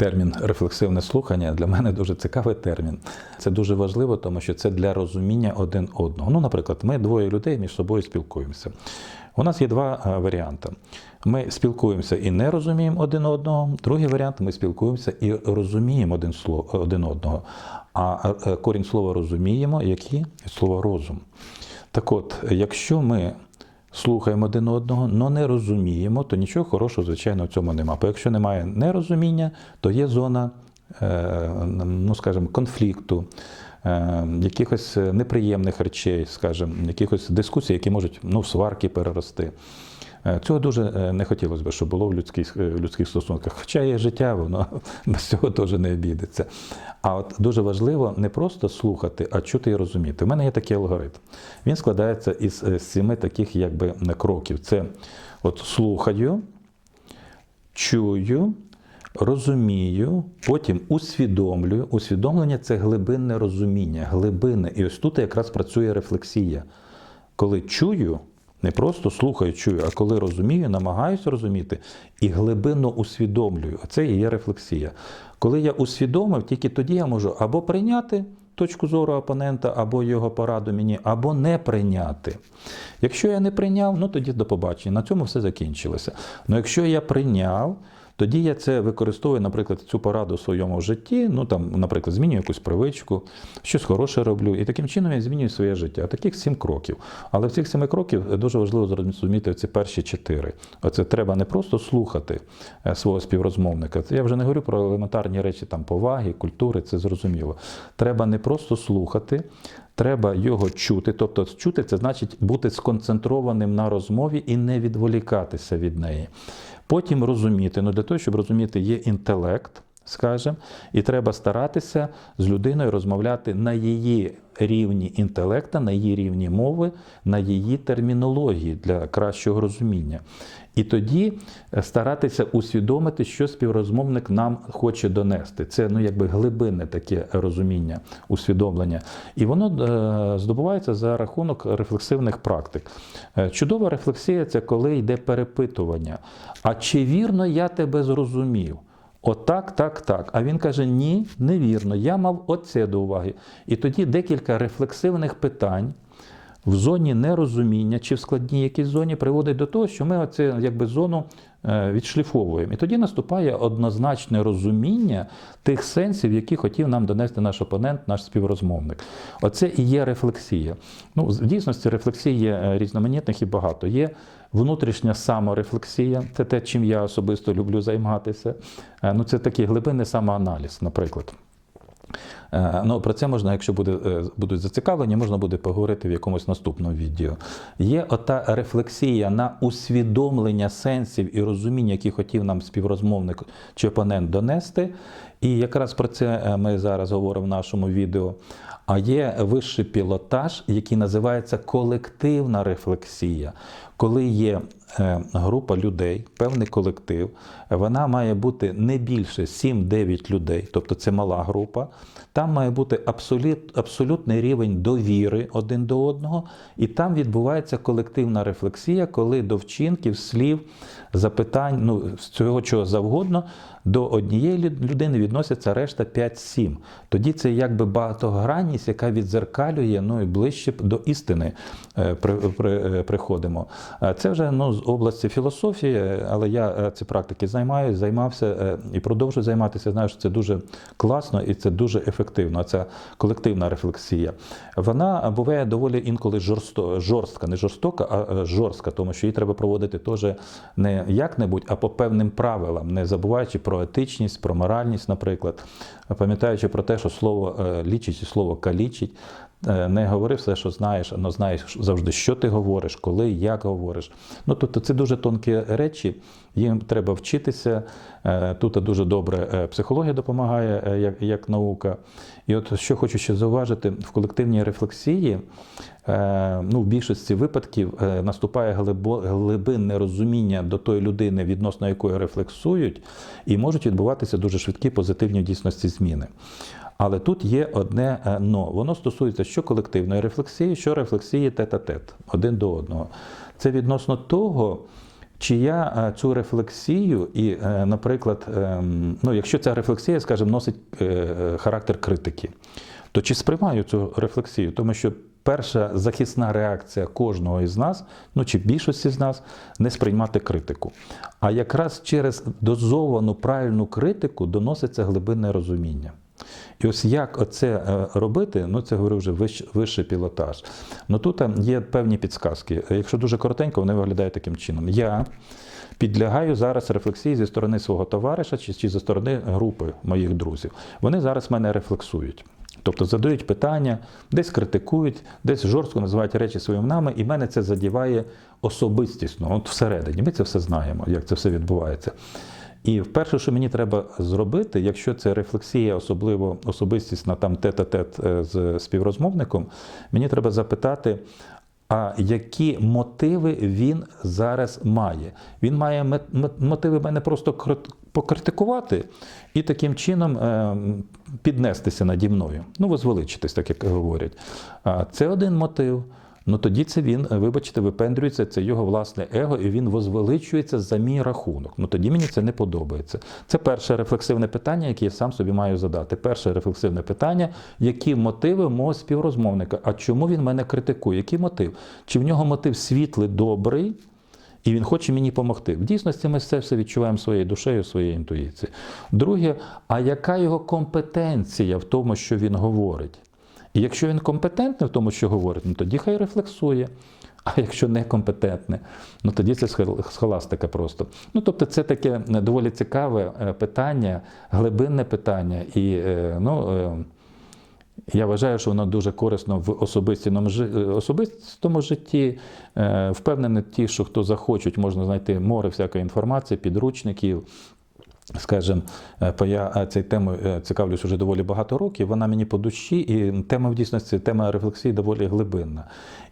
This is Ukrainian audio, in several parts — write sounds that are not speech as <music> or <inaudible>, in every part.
термін рефлексивне слухання для мене дуже цікавий термін. Це дуже важливо, тому що це для розуміння один одного. Ну, наприклад, ми двоє людей між собою спілкуємося. У нас є два е, варіанти. Ми спілкуємося і не розуміємо один одного. Другий варіант ми спілкуємося і розуміємо один, сло- один одного. А е, корінь слова розуміємо, які слово розум. Так от, якщо ми слухаємо один одного, але не розуміємо, то нічого хорошого, звичайно, в цьому нема. Бо якщо немає нерозуміння, то є зона, е, ну скажімо, конфлікту, е, якихось неприємних речей, скажімо, якихось дискусій, які можуть ну, в сварки перерости. Е, Цього дуже е, не хотілося б, щоб було в людських, е, в людських стосунках. Хоча є життя, воно <laughs> без цього теж не обійдеться. А от дуже важливо не просто слухати, а чути і розуміти. У мене є такий алгоритм. Він складається із сіми таких якби кроків. Це от слухаю, чую, розумію, потім усвідомлюю. Усвідомлення це глибинне розуміння, глибинне. І ось тут якраз працює рефлексія. Коли чую, не просто слухаю, чую, а коли розумію, намагаюся розуміти і глибинно усвідомлюю. Це і є рефлексія. Коли я усвідомив, тільки тоді я можу або прийняти точку зору опонента, або його пораду мені, або не прийняти. Якщо я не прийняв, ну тоді до побачення. На цьому все закінчилося. Ну якщо я прийняв, тоді я це використовую, наприклад, цю пораду в своєму житті. Ну там, наприклад, змінюю якусь привичку, щось хороше роблю, і таким чином я змінюю своє життя. Таких сім кроків. Але в цих семи кроків дуже важливо зрозуміти ці перші чотири. Оце треба не просто слухати е, свого співрозмовника. Я вже не говорю про елементарні речі там поваги, культури, це зрозуміло. Треба не просто слухати. Треба його чути, тобто чути це значить бути сконцентрованим на розмові і не відволікатися від неї. Потім розуміти. Ну для того, щоб розуміти, є інтелект, скажімо, і треба старатися з людиною розмовляти на її рівні інтелекта, на її рівні мови, на її термінології для кращого розуміння. І тоді е, старатися усвідомити, що співрозмовник нам хоче донести. Це ну якби глибинне таке розуміння, усвідомлення. І воно е, здобувається за рахунок рефлексивних практик. Е, Чудова рефлексія це коли йде перепитування. А чи вірно я тебе зрозумів? Отак, так, так. А він каже: ні, невірно, я мав оце до уваги. І тоді декілька рефлексивних питань в зоні нерозуміння чи в складній якійсь зоні приводить до того, що ми оце якби зону відшліфовуємо. І тоді наступає однозначне розуміння тих сенсів, які хотів нам донести наш опонент, наш співрозмовник. Оце і є рефлексія. Ну, в дійсності рефлексії є е, різноманітних і багато. Є внутрішня саморефлексія, це те, чим я особисто люблю займатися. Е, Ну, це такий глибинний самоаналіз, наприклад. Е, Ну, про це можна, якщо буде, е, будуть зацікавлені, можна буде поговорити в якомусь наступному відео. Є ота рефлексія на усвідомлення сенсів і розуміння, які хотів нам співрозмовник чи опонент донести. І якраз про це е, ми зараз говоримо в нашому відео. А є вищий пілотаж, який називається колективна рефлексія. Коли є е, група людей, певний колектив, вона має бути не більше 7-9 людей, тобто це мала група. Там має бути абсолют, абсолютний рівень довіри один до одного, і там відбувається колективна рефлексія, коли до вчинків, слів, запитань, ну цього чого завгодно, до однієї людини відносяться решта 5-7. Тоді це якби багатогранність, яка відзеркалює ну і ближче до істини е, е, приходимо. Е, Це вже ну, з області філософії, але я е, ці практики займаюся, займався е, і продовжую займатися. Знаю, що це дуже класно і це дуже ефективно. Ця колективна рефлексія. Вона буває доволі інколи жорсто, жорстка, не жорстока, а жорстка, тому що її треба проводити теж не як-небудь, а по певним правилам, не забуваючи про етичність, про моральність, наприклад, пам'ятаючи про те, що слово лічить і слово калічить. Е, Не говори все, що знаєш, але знаєш завжди, що ти говориш, коли, як говориш. Ну, тобто це дуже тонкі речі, їм треба вчитися. Е, Тут дуже добре е, психологія допомагає як, як наука. І от що хочу ще зауважити, в колективній рефлексії ну, в більшості випадків наступає глибинне розуміння до тої людини, відносно якої рефлексують, і можуть відбуватися дуже швидкі позитивні в дійсності зміни. Але тут є одне е, но. Воно стосується що колективної рефлексії, що рефлексії тет-а-тет, один до одного. Це відносно того, чи я е, цю рефлексію, і, е, наприклад, ем, ну, якщо ця рефлексія, скажімо, носить характер критики, то чи сприймаю цю рефлексію? Тому що перша захисна реакція кожного із нас, ну чи більшості з нас, не сприймати критику. А якраз через дозовану правильну критику доноситься глибинне розуміння. І ось як оце е, робити, ну це говорю вже вищий пілотаж. Ну тут е, є певні підсказки. Якщо дуже коротенько, вони виглядають таким чином. Я підлягаю зараз рефлексії зі сторони свого товариша чи, чи зі сторони групи моїх друзів. Вони зараз мене рефлексують. Тобто задають питання, десь критикують, десь жорстко називають речі своїм нами, і мене це задіває особистісно. От всередині. Ми це все знаємо, як це все відбувається. І вперше, що мені треба зробити, якщо це рефлексія, особливо особистісна там тет-а-тет е, з співрозмовником, мені треба запитати, а які мотиви він зараз має? Він має мотиви мене просто крит- покритикувати і таким чином е, піднестися наді мною. Ну, возвеличитись, так як говорять. Це один мотив. Ну тоді це він, вибачте, випендрюється, це його власне его, і він возвеличується за мій рахунок. Ну тоді мені це не подобається. Це перше рефлексивне питання, яке я сам собі маю задати. Перше рефлексивне питання: які мотиви мого співрозмовника? А чому він мене критикує? Який мотив? Чи в нього мотив світлий, добрий? І він хоче мені допомогти. В дійсності ми це все відчуваємо своєю душею, своєю інтуїцією. Друге, а яка його компетенція в тому, що він говорить? І якщо він компетентний в тому, що говорить, ну тоді хай рефлексує. А якщо некомпетентне, ну тоді це схол- схоластика просто. Ну тобто, це таке доволі цікаве е, питання, глибинне питання. І е, ну, е, я вважаю, що воно дуже корисно в особистому, жи- особистому житті. Впевнений, ті, що хто захочуть, можна знайти море всякої інформації, підручників. Скажем, е, я е, цією темою е, цікавлюсь вже доволі багато років. Вона мені по душі, і тема в дійсності, тема рефлексії доволі глибинна.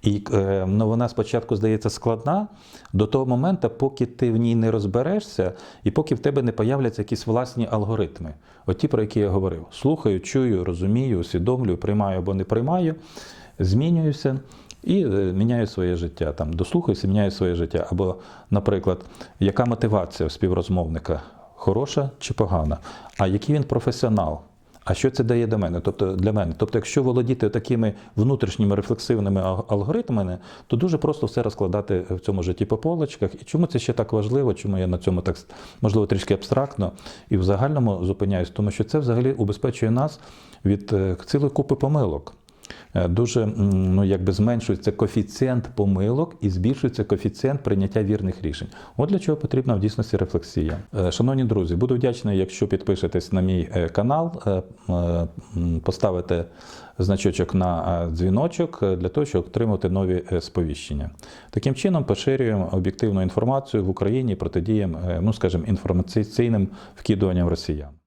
І ну, вона спочатку здається складна до того моменту, поки ти в ній не розберешся, і поки в тебе не появляться якісь власні алгоритми. От ті, про які я говорив. Слухаю, чую, розумію, усвідомлюю, приймаю або не приймаю, змінююся. І міняю своє життя, там дослухаюся, міняю своє життя. Або, наприклад, яка мотивація співрозмовника? Хороша чи погана? А який він професіонал? А що це дає до мене? Тобто для мене? Тобто, якщо володіти такими внутрішніми рефлексивними алгоритмами, то дуже просто все розкладати в цьому житті по полочках. І чому це ще так важливо? Чому я на цьому так можливо трішки абстрактно і в загальному зупиняюсь? Тому що це взагалі убезпечує нас від е, цілої купи помилок. Е, Дуже ну, якби зменшується коефіцієнт помилок і збільшується коефіцієнт прийняття вірних рішень. От для чого потрібна в дійсності рефлексія. Е, Шановні друзі, буду вдячний, якщо підпишетесь на мій е, канал, поставите значочок на дзвіночок для того, щоб отримати нові сповіщення. Таким чином поширюємо об'єктивну інформацію в Україні, протидіємо, е, ну скажімо, інформаційним вкидуванням росіян.